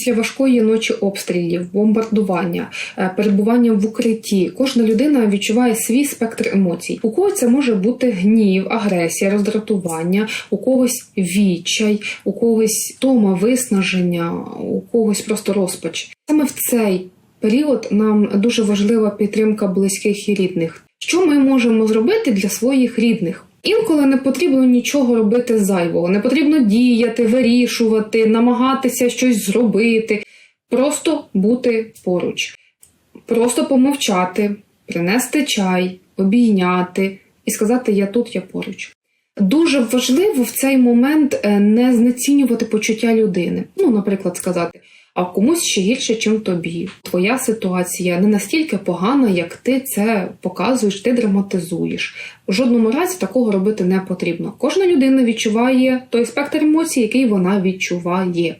Після важкої ночі обстрілів, бомбардування, е, перебування в укритті, кожна людина відчуває свій спектр емоцій. У когось це може бути гнів, агресія, роздратування, у когось відчай, у когось тома, виснаження, у когось просто розпач. Саме в цей період нам дуже важлива підтримка близьких і рідних. Що ми можемо зробити для своїх рідних? Інколи не потрібно нічого робити зайвого, не потрібно діяти, вирішувати, намагатися щось зробити, просто бути поруч, просто помовчати, принести чай, обійняти і сказати Я тут, я поруч. Дуже важливо в цей момент е, не знецінювати почуття людини. Ну, наприклад, сказати, а комусь ще гірше, чим тобі. Твоя ситуація не настільки погана, як ти це показуєш, ти драматизуєш. В жодному разі такого робити не потрібно. Кожна людина відчуває той спектр емоцій, який вона відчуває.